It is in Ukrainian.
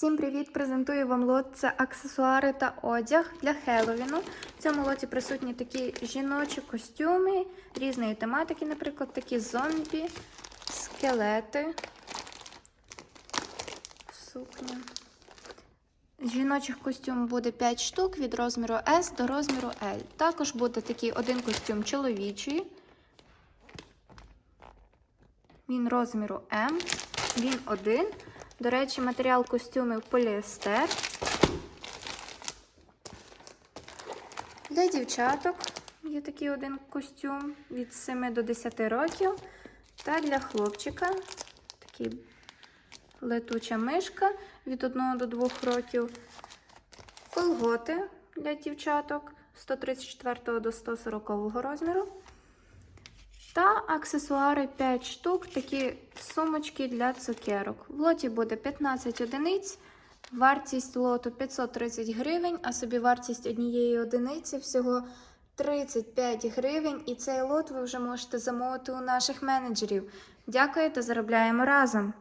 Всім привіт! Презентую вам лот. Це аксесуари та одяг для Хеллоуіну. В цьому лоті присутні такі жіночі костюми різної тематики, наприклад, такі зомбі, скелети, сукня. Жіночих костюм буде 5 штук від розміру S до розміру L. Також буде такий один костюм чоловічий. Він розміру М. Він один. До речі, матеріал костюмів поліестер. Для дівчаток є такий один костюм від 7 до 10 років. Та для хлопчика такий летуча мишка від 1 до 2 років. Колготи для дівчаток 134 до 140 розміру. Та аксесуари 5 штук, такі сумочки для цукерок. В лоті буде 15 одиниць, вартість лоту 530 гривень, а собі вартість однієї одиниці всього 35 гривень. І цей лот ви вже можете замовити у наших менеджерів. Дякую та заробляємо разом!